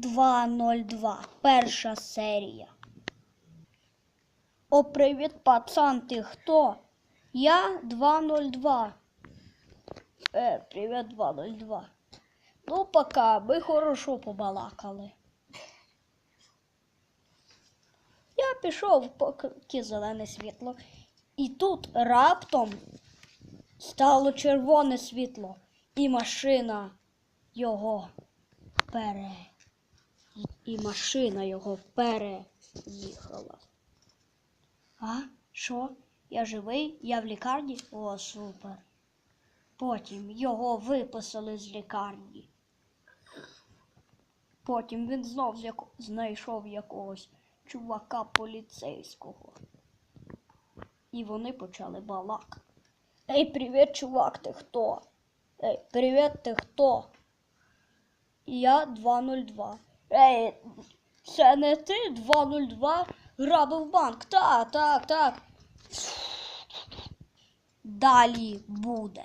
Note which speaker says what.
Speaker 1: 202. Перша серія. О, привіт, пацан, ти хто? Я 202. Е, привіт, 202. Ну, пока, ми хорошо побалакали. Я пішов, поки зелене світло. І тут раптом стало червоне світло, і машина його пере. І машина його переїхала. А? Що? Я живий? Я в лікарні? О, супер. Потім його виписали з лікарні. Потім він знов знайшов якогось чувака поліцейського. І вони почали балакати. Ей, привіт, чувак, ти хто? Ей, привіт, ти хто? Я 202. Ей, це не ти 202 грабив банк. Так, так, так. Далі буде.